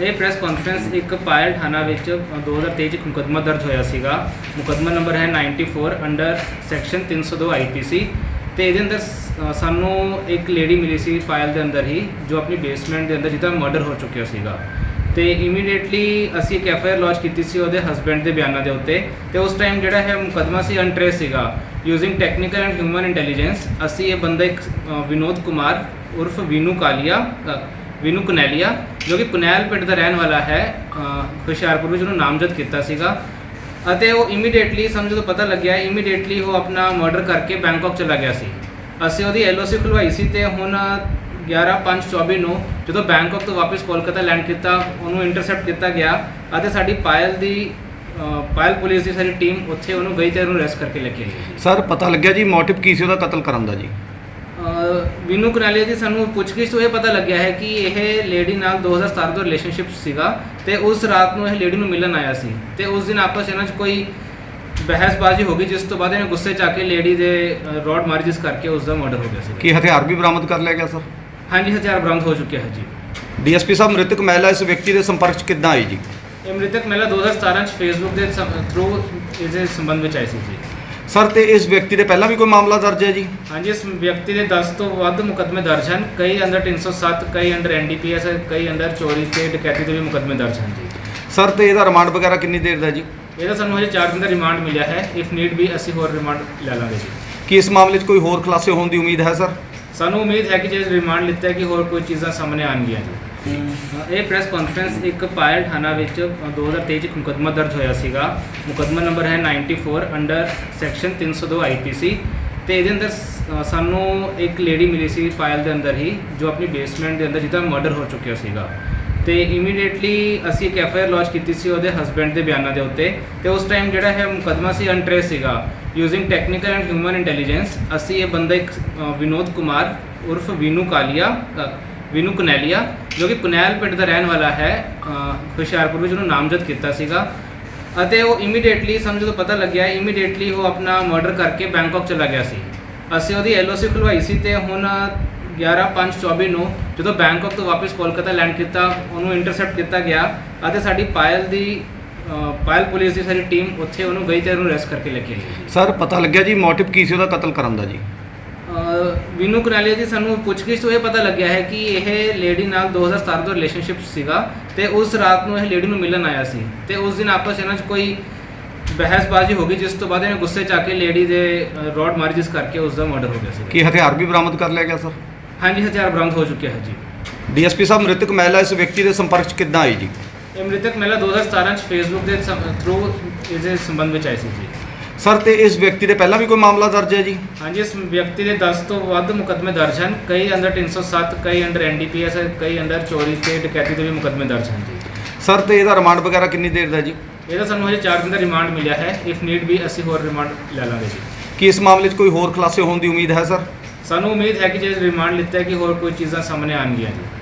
ਇਹ press conference ਇੱਕ ਪਾਇਲ ਥਾਣਾ ਵਿੱਚ ਅ, 2023 ਚ ਮੁਕੱਦਮਾ ਦਰਜ ਹੋਇਆ ਸੀਗਾ। ਮੁਕੱਦਮਾ ਨੰਬਰ ਹੈ 94 ਅੰਡਰ ਸੈਕਸ਼ਨ 302 ਆਈਪੀਸੀ ਤੇ ਇਹਦੇ ਅੰਦਰ ਸ- ਸਾਨੂੰ ਇੱਕ ਲੇਡੀ ਮਿਲੀ ਸੀ ਪਾਇਲ ਦੇ ਅੰਦਰ ਹੀ ਜੋ ਆਪਣੀ ਬੇਸਮੈਂਟ ਦੇ ਅੰਦਰ ਜਿਹਦਾ ਮਰਡਰ ਹੋ ਚੁੱਕਿਆ ਸੀਗਾ। ਤੇ ਇਮੀਡੀਏਟਲੀ ਅਸੀਂ ਇੱਕ ਐਫ ਆਈ ਆਰ ਲੌਂਚ ਕੀਤੀ ਸੀ ਉਹਦੇ ਹਸਬੈਂਡ ਦੇ ਬਿਆਨਾਂ ਦੇ ਉੱਤੇ ਤੇ ਉਸ ਟਾਈਮ ਜਿਹੜਾ ਹੈ ਮੁਕੱਦਮਾ ਸੀ ਅਨਟ੍ਰੇਸ ਸੀਗਾ। Using technical and human intelligence ਅਸੀਂ ਇਹ ਬੰਦਾ ਇੱਕ ਅ, ਵਿਨੋਦ ਕੁਮਾਰ ਉਰਫ ਵੀਨੂ ਕਾਲੀਆ ਅ, ਵਿਨੂ ਕੁਨੈਲੀਆ, ਜੋ ਕਿ ਕੁਨੈਲ ਪਿੰਡ ਦਾ ਰਹਿਣ ਵਾਲਾ ਹੈ ਹੁਸ਼ਿਆਰਪੁਰ ਵਿੱਚ ਉਹਨੂੰ ਨਾਮਜ਼ਦ ਕੀਤਾ ਸੀਗਾ। ਅਤੇ ਉਹ ਇਮੀਡੀਏਟਲੀ ਸਾਨੂੰ ਜਦੋਂ ਪਤਾ ਲੱਗਿਆ ਇਮੀਡੀਏਟਲੀ ਉਹ ਆਪਣਾ ਮਰਡਰ ਕਰਕੇ ਬੈਂਕਾਕ ਚਲਾ ਗਿਆ ਸੀ। ਅਸੀਂ ਉਹਦੀ ਐਲਓਸੀ ਖੁਲਵਾਈ ਸੀ ਤੇ ਹੁਣ 11/5/24 ਨੂੰ ਜਦੋਂ ਬੈਂਕਾਕ ਤੋਂ ਵਾਪਸ ਕੋਲਕਾਤਾ ਲੈਂਡ ਕੀਤਾ, ਉਹਨੂੰ ਇੰਟਰਸੈਪਟ ਕੀਤਾ ਗਿਆ ਅਤੇ ਸਾਡੀ ਪਾਇਲ ਦੀ ਪਾਇਲ ਪੁਲਿਸ ਦੀ ਸਾਰੀ ਟੀਮ ਉੱਥੇ ਉਹਨੂੰ ਗਈ ਤੇ ਉਹਨੂੰ ਅਰੈਸਟ ਕਰਕੇ ਲੈ ਕੇ ਆਈ। ਸਰ ਪਤਾ ਲੱਗਿਆ ਜੀ ਮੋਟਿਵ ਕੀ ਸੀ ਉਹਦਾ ਕਤਲ ਕਰਨ ਦਾ ਜੀ? ਵਿਨੂ ਕਨਾਲੀਆ ਜੀ ਸਾਨੂੰ ਪੁੱਛਗਿੱਛ ਤੋਂ ਇਹ ਪਤਾ ਲੱਗਿਆ ਹੈ ਕਿ ਇਹ ਲੇਡੀ ਨਾਲ 2017 ਤੋਂ ਰਿਲੇਸ਼ਨਸ਼ਿਪ ਸੀਗਾ ਤੇ ਉਸ ਰਾਤ ਨੂੰ ਇਹ ਲੇਡੀ ਨੂੰ ਮਿਲਣ ਆਇਆ ਸੀ ਤੇ ਉਸ ਦਿਨ ਆਪਸ ਇਹਨਾਂ 'ਚ ਕੋਈ ਬਹਿਸਬਾਜ਼ੀ ਹੋ ਗਈ ਜਿਸ ਤੋਂ ਬਾਅਦ ਇਹਨੇ ਗੁੱਸੇ 'ਚ ਆ ਕੇ ਲੇਡੀ ਦੇ ਰੋਡ ਮਾਰੀ ਜਿਸ ਕਰਕੇ ਉਸ ਦਾ ਮਰਡਰ ਹੋ ਗਿਆ ਸੀ ਕੀ ਹਥਿਆਰ ਵੀ ਬਰਾਮਦ ਕਰ ਲਿਆ ਗਿਆ ਸਰ? ਹਾਂਜੀ ਹਥਿਆਰ ਬਰਾਮਦ ਹੋ ਚੁੱਕਿਆ ਹੈ ਜੀ। ਡੀਐਸਪੀ ਸਾਹਿਬ ਮ੍ਰਿਤਕ ਮਹਿਲਾ ਇਸ ਵਿਅਕਤੀ ਦੇ ਸੰਪਰਕ 'ਚ ਕਿੱਦਾਂ ਆਈ ਜੀ? ਇਹ ਮ੍ਰਿਤਕ ਮਹਿਲਾ 2017 ਚ ਫੇਸਬੁੱਕ ਦੇ ਥਰੂ ਇਸ ਦੇ ਸੰਬੰਧ ਵਿੱਚ ਆਈ ਸੀ ਜੀ। ਸਰ ਤੇ ਇਸ ਵਿਅਕਤੀ ਦੇ ਪਹਿਲਾਂ ਵੀ ਕੋਈ ਮਾਮਲਾ ਦਰਜ ਹੈ ਜੀ? ਹਾਂਜੀ ਇਸ ਵਿਅਕਤੀ ਦੇ 10 ਤੋਂ ਵੱਧ ਮੁਕੱਦਮੇ ਦਰਜ ਹਨ। ਕਈ ਅੰਡਰ 307 ਕਈ ਅੰਡਰ ਐਨਡੀਪੀਐਸ ਕਈ ਅੰਡਰ ਚੋਰੀ ਤੇ ਡਕੈਤੀ ਦੇ ਵੀ ਮੁਕੱਦਮੇ ਦਰਜ ਹਨ ਜੀ। ਸਰ ਤੇ ਇਹਦਾ ਰਿਮਾਂਡ ਵਗੈਰਾ ਕਿੰਨੀ ਦੇਰ ਦਾ ਜੀ? ਇਹਦਾ ਸਾਨੂੰ ਹਜੇ 4 ਦਿਨ ਦਾ ਰਿਮਾਂਡ ਮਿਲਿਆ ਹੈ। ਇਫ ਨੀਡ ਵੀ ਅਸੀਂ ਹੋਰ ਰਿਮਾਂਡ ਲੈ ਲਾਂਗੇ ਜੀ। ਕੀ ਇਸ ਮਾਮਲੇ 'ਚ ਕੋਈ ਹੋਰ ਖੁਲਾਸੇ ਹੋਣ ਦੀ ਉਮੀਦ ਹੈ ਸਰ? ਸਾਨੂੰ ਉਮੀਦ ਹੈ ਕਿ ਜੇ ਰਿਮਾਂਡ ਲਿੱਤਾ ਹੈ ਕਿ ਹੋਰ ਕੋਈ ਚੀਜ਼ਾਂ ਸਾਹਮਣੇ ਆਉਣਗੀਆਂ ਜੀ। ਇਹ ਪ੍ਰੈਸ ਕਾਨਫਰੰਸ ਇੱਕ ਪਾਇਲ ਥਾਣਾ ਵਿੱਚ ਅ, 2023 ਚ ਮੁਕੱਦਮਾ ਦਰਜ ਹੋਇਆ ਸੀਗਾ। ਮੁਕੱਦਮਾ ਨੰਬਰ ਹੈ 94 ਅੰਡਰ ਸੈਕਸ਼ਨ 302 ਆਈਪੀਸੀ ਤੇ ਇਹਦੇ ਅੰਦਰ ਸ- ਸਾਨੂੰ ਇੱਕ ਲੇਡੀ ਮਿਲੀ ਸੀ ਪਾਇਲ ਦੇ ਅੰਦਰ ਹੀ ਜੋ ਆਪਣੀ ਬੇਸਮੈਂਟ ਦੇ ਅੰਦਰ ਜਿਹਦਾ ਮਰਡਰ ਹੋ ਚੁੱਕਿਆ ਸੀਗਾ। ਤੇ ਇਮੀਡੀਏਟਲੀ ਅਸੀਂ ਇੱਕ ਐਫ ਆਈ ਆਰ ਲੌਂਚ ਕੀਤੀ ਸੀ ਉਹਦੇ ਹਸਬੈਂਡ ਦੇ ਬਿਆਨਾਂ ਦੇ ਉੱਤੇ ਤੇ ਉਸ ਟਾਈਮ ਜਿਹੜਾ ਹੈ ਮੁਕੱਦਮਾ ਸੀ ਅਨਟ੍ਰੇਸ ਸੀਗਾ। Using technical and human intelligence ਅਸੀਂ ਇਹ ਬੰਦਾ ਇੱਕ ਅ, ਵਿਨੋਦ ਕੁਮਾਰ ਉਰਫ ਵੀਨੂ ਕਾਲੀਆ ਅ, ਵਿਨੂ ਕੁਨੈਲੀਆ, ਜੋ ਕਿ ਕੁਨੈਲ ਪਿੰਡ ਦਾ ਰਹਿਣ ਵਾਲਾ ਹੈ ਹੁਸ਼ਿਆਰਪੁਰ ਵਿੱਚ ਉਹਨੂੰ ਨਾਮਜ਼ਦ ਕੀਤਾ ਸੀਗਾ। ਅਤੇ ਉਹ ਇਮੀਡੀਏਟਲੀ ਸਾਨੂੰ ਜਦੋਂ ਪਤਾ ਲੱਗਿਆ ਇਮੀਡੀਏਟਲੀ ਉਹ ਆਪਣਾ ਮਰਡਰ ਕਰਕੇ ਬੈਂਕਾਕ ਚਲਾ ਗਿਆ ਸੀ। ਅਸੀਂ ਉਹਦੀ ਐਲਓਸੀ ਖੁਲਵਾਈ ਸੀ ਤੇ ਹੁਣ 11/5/24 ਨੂੰ ਜਦੋਂ ਬੈਂਕਾਕ ਤੋਂ ਵਾਪਸ ਕੋਲਕਾਤਾ ਲੈਂਡ ਕੀਤਾ, ਉਹਨੂੰ ਇੰਟਰਸੈਪਟ ਕੀਤਾ ਗਿਆ ਅਤੇ ਸਾਡੀ ਪਾਇਲ ਦੀ ਪਾਇਲ ਪੁਲਿਸ ਦੀ ਸਾਰੀ ਟੀਮ ਉੱਥੇ ਉਹਨੂੰ ਗਈ ਤੇ ਉਹਨੂੰ ਅਰੈਸਟ ਕਰਕੇ ਲੈ ਕੇ ਆਈ। ਸਰ ਪਤਾ ਲੱਗਿਆ ਜੀ ਮੋਟਿਵ ਕੀ ਸੀ ਉਹਦਾ ਕਤਲ ਕਰਨ ਦਾ ਜੀ? ਵਿਨੂ ਕਨਾਲੀਆ ਜੀ ਸਾਨੂੰ ਪੁੱਛਗਿੱਛ ਤੋਂ ਇਹ ਪਤਾ ਲੱਗਿਆ ਹੈ ਕਿ ਇਹ ਲੇਡੀ ਨਾਲ 2017 ਤੋਂ ਰਿਲੇਸ਼ਨਸ਼ਿਪ ਸੀਗਾ ਤੇ ਉਸ ਰਾਤ ਨੂੰ ਇਹ ਲੇਡੀ ਨੂੰ ਮਿਲਣ ਆਇਆ ਸੀ ਤੇ ਉਸ ਦਿਨ ਆਪਸ ਇਹਨਾਂ 'ਚ ਕੋਈ ਬਹਿਸਬਾਜ਼ੀ ਹੋ ਗਈ ਜਿਸ ਤੋਂ ਬਾਅਦ ਇਹਨੇ ਗੁੱਸੇ 'ਚ ਆ ਕੇ ਲੇਡੀ ਦੇ ਰੋਡ ਮਾਰੀ ਜਿਸ ਕਰਕੇ ਉਸ ਦਾ ਮਰਡਰ ਹੋ ਗਿਆ ਸੀ ਕੀ ਹਥਿਆਰ ਵੀ ਬਰਾਮਦ ਕਰ ਲਿਆ ਗਿਆ ਸਰ ਹਾਂਜੀ ਹਥਿਆਰ ਬਰਾਮਦ ਹੋ ਚੁੱਕਿਆ ਹੈ ਜੀ ਡੀਐਸਪੀ ਸਾਹਿਬ ਮ੍ਰਿਤਕ ਮਹਿਲਾ ਇਸ ਵਿਅਕਤੀ ਦੇ ਸੰਪਰਕ 'ਚ ਕਿੱਦਾਂ ਆਈ ਜੀ ਇਹ ਮ੍ਰਿਤਕ ਮਹਿਲਾ 2017 ਚ ਫੇਸਬੁੱਕ ਦੇ ਥਰੂ ਇਸ ਦੇ ਸੰਬੰਧ ਵਿੱਚ ਆਈ ਸੀ ਜੀ ਸਰ ਤੇ ਇਸ ਵਿਅਕਤੀ ਦੇ ਪਹਿਲਾਂ ਵੀ ਕੋਈ ਮਾਮਲਾ ਦਰਜ ਹੈ ਜੀ? ਹਾਂਜੀ ਇਸ ਵਿਅਕਤੀ ਦੇ 10 ਤੋਂ ਵੱਧ ਮੁਕੱਦਮੇ ਦਰਜ ਹਨ। ਕਈ ਅੰਡਰ 307 ਕਈ ਅੰਡਰ ਐਨਡੀਪੀਐਸ ਕਈ ਅੰਡਰ ਚੋਰੀ ਤੇ ਡਕੈਤੀ ਦੇ ਵੀ ਮੁਕੱਦਮੇ ਦਰਜ ਹਨ ਜੀ। ਸਰ ਤੇ ਇਹਦਾ ਰਿਮਾਂਡ ਵਗੈਰਾ ਕਿੰਨੀ ਦੇਰ ਦਾ ਜੀ? ਇਹਦਾ ਸਾਨੂੰ ਹਜੇ 4 ਦਿਨ ਦਾ ਰਿਮਾਂਡ ਮਿਲਿਆ ਹੈ। ਇਫ ਨੀਡ ਵੀ ਅਸੀਂ ਹੋਰ ਰਿਮਾਂਡ ਲੈ ਲਾਂਗੇ ਜੀ। ਕੀ ਇਸ ਮਾਮਲੇ 'ਚ ਕੋਈ ਹੋਰ ਖੁਲਾਸੇ ਹੋਣ ਦੀ ਉਮੀਦ ਹੈ ਸਰ? ਸਾਨੂੰ ਉਮੀਦ ਹੈ ਕਿ ਜੇ ਰਿਮਾਂਡ ਲਿੱਤਾ ਹੈ ਕਿ ਹੋਰ ਕੋਈ ਚੀਜ਼ਾਂ ਸਾਹਮਣੇ ਆਉਣਗੀਆਂ ਜੀ।